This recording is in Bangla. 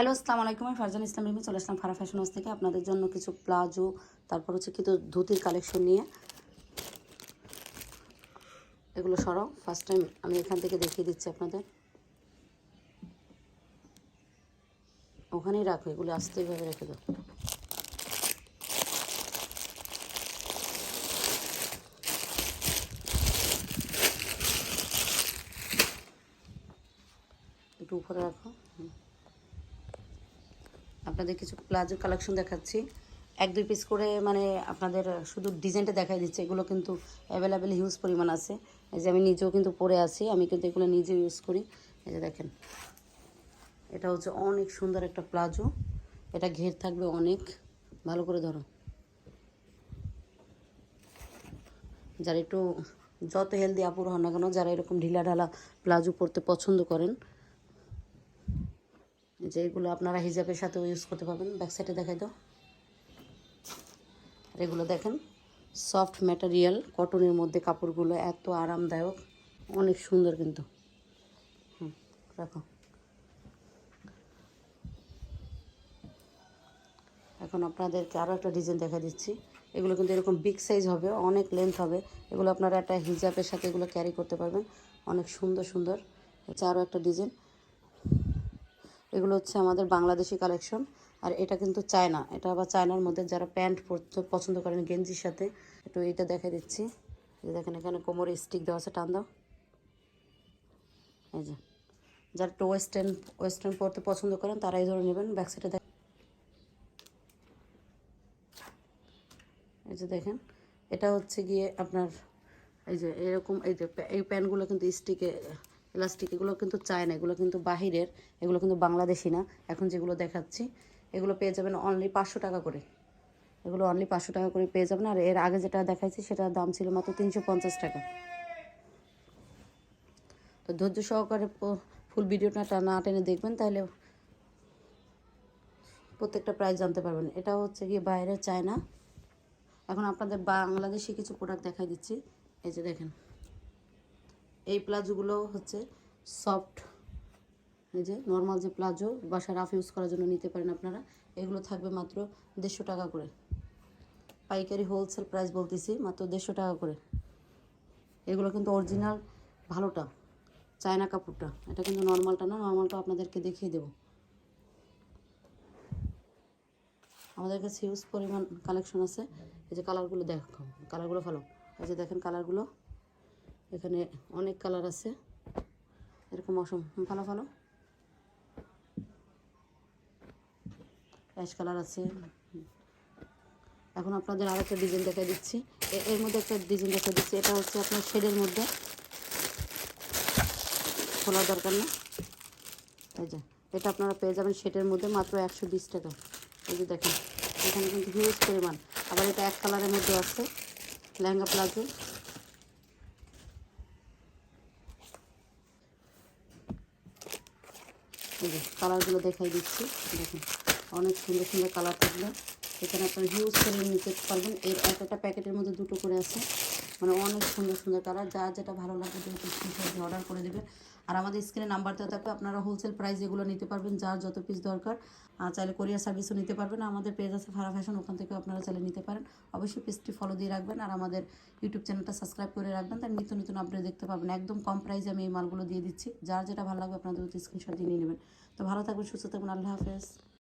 হ্যালো আসসালামু আলাইকুম। আমি ফারজান ইসলাম রিমি, চলে আসলাম ফারা ফ্যাশন হাউস থেকে। আপনাদের জন্য কিছু প্লাজো, তারপর হচ্ছে কিছু ধুতির কালেকশন নিয়ে। এগুলো সরাও। ফার্স্ট টাইম আমি এখান থেকে দেখিয়ে দিচ্ছি আপনাদের। ওখানেই রাখো, এগুলো আস্তে এইভাবে রেখে দাও। একটু উপরে রাখো। হুম। আপনাদের কিছু প্লাজো কালেকশন দেখাচ্ছি। এক, দুই পিস করে মানে আপনাদের শুধু ডিজাইনটা দেখাই দিচ্ছে। এগুলো কিন্তু অ্যাভেলেবেল হিউজ পরিমাণ আছে। এই যে আমি নিজেও কিন্তু পরে আছি। আমি কিন্তু এগুলো নিজে ইউজ করি। এই যে দেখেন। এটা হচ্ছে অনেক সুন্দর একটা প্লাজো। এটা ঘের থাকবে অনেক। ভালো করে ধরো। যারা একটু যত হেলদি আপুর হন না কেন, যারা এরকম ঢিলা ঢালা প্লাজো পরতে পছন্দ করেন যে এগুলো আপনারা হিজাবের সাথেও ইউজ করতে পারবেন। ব্যাক সাইডে দেখাই দাও। আর এগুলো দেখেন সফট ম্যাটেরিয়াল কটনের মধ্যে কাপড়গুলো এত আরামদায়ক, অনেক সুন্দর কিন্তু। হুম, রাখো। এখন আপনাদেরকে আরও একটা ডিজাইন দেখা দিচ্ছি। এগুলো কিন্তু এরকম বিগ সাইজ হবে, অনেক লেন্থ হবে। এগুলো আপনারা একটা হিজাবের সাথে এগুলো ক্যারি করতে পারবেন। অনেক সুন্দর সুন্দর। হচ্ছে আরও একটা ডিজাইন এগুলো হচ্ছে আমাদের বাংলাদেশি কালেকশন। আর এটা কিন্তু চায়না। এটা আবার চায়নার মধ্যে যারা প্যান্ট পরতে পছন্দ করেন গেঞ্জির সাথে, একটু এইটা দেখা দিচ্ছি। দেখেন, এখানে কোমরে স্টিক দেওয়া আছে, টান দাও। এই যে, যারা একটু ওয়েস্টার্ন ওয়েস্টার্ন পরতে পছন্দ করেন, তারা এই ধরে নেবেন। ব্যাক সাইডে দেখ এই যে দেখেন, এটা হচ্ছে গিয়ে আপনার, এই যে এরকম, এই যে এই প্যান্টগুলো কিন্তু স্টিকে ইলাস্টিক এগুলো কিন্তু চায় না এগুলো কিন্তু বাহিরের, এগুলো কিন্তু বাংলাদেশি না। এখন যেগুলো দেখাচ্ছি, এগুলো পেয়ে যাবেন অনলি পাঁচশো টাকা করে। এগুলো অনলি পাঁচশো টাকা করে পেয়ে যাবেন। আর এর আগে যেটা দেখাইছি, সেটার দাম ছিল মাত্র তিনশো পঞ্চাশ টাকা। তো ধৈর্য সহকারে ফুল ভিডিওটা না টেনে দেখবেন তাহলে প্রত্যেকটা প্রাইস জানতে পারবেন। এটা হচ্ছে গিয়ে বাইরের চায়না এখন আপনাদের বাংলাদেশি কিছু প্রোডাক্ট দেখাই দিচ্ছি। এই যে দেখেন। এই প্লাজোগুলো হচ্ছে সফট এই যে নর্মাল যে প্লাজো বাসা রাফ ইউজ করার জন্য নিতে পারেন আপনারা। এগুলো থাকবে মাত্র দেড়শো টাকা করে। পাইকারি হোলসেল প্রাইস বলতেছি, মাত্র দেড়শো টাকা করে। এগুলো কিন্তু অরিজিনাল ভালোটা, চায়না কাপড়টা। এটা কিন্তু নর্মালটা না নর্মালটা আপনাদেরকে দেখিয়ে দেবো। আমাদের কাছে হিউজ পরিমাণ কালেকশন আছে। এই যে কালারগুলো দেখো কালারগুলো ভালো এই যে দেখেন কালারগুলো এখানে অনেক কালার আছে। এরকম অসম ভালো ভালো অ্যাশ কালার আছে। এখন আপনাদের আর একটা ডিজাইন দেখা দিচ্ছি। এর মধ্যে একটা ডিজাইন দেখা দিচ্ছি। এটা হচ্ছে আপনার শেডের মধ্যে। খোলা দরকার না এই যে, এটা আপনারা পেয়ে যাবেন শেডের মধ্যে মাত্র একশো বিশ টাকা। এই যে দেখেন, এখানে কিন্তু হিউজ পরিমাণ। আবার এটা এক কালারের মধ্যে আছে, লেহেঙ্গা প্লাজো। এই যে কালারগুলো দেখাই দিচ্ছি। দেখুন, অনেক সুন্দর সুন্দর কালার থাকবে এখানে আপনারা হিউজ করে নিতে পারবেন। এর এক একটা প্যাকেটের মধ্যে দুটো করে আছে। মানে অনেক সুন্দর সুন্দর কালার যা যেটা ভালো লাগবে যেহেতু স্ক্রিনশট অর্ডার করে দেবে। আর আমাদের স্ক্রিনে নাম্বার দেওয়া থাকবে, আপনারা হোলসেল প্রাইস এগুলো নিতে পারবেন, যার যত পিস দরকার। চাইলে কোরিয়ার সার্ভিসও নিতে পারবেন, আমাদের পেজ আছে ফারা ফ্যাশন ওখান থেকে আপনারা চাইলে নিতে পারেন। অবশ্যই পেজটি ফলো দিয়ে রাখবেন, আর আমাদের ইউটিউব চ্যানেলটা সাবস্ক্রাইব করে রাখবেন তার নিত্য নতুন আপডেট দেখতে পাবেন। একদম কম প্রাইসে আমি এই মালগুলো দিয়ে দিচ্ছি, যার যেটা ভালো লাগবে আপনাদের স্ক্রিনশট দিয়ে নিয়ে নেবেন। তো ভালো থাকবেন, সুস্থ থাকবেন, আল্লাহ হাফেজ।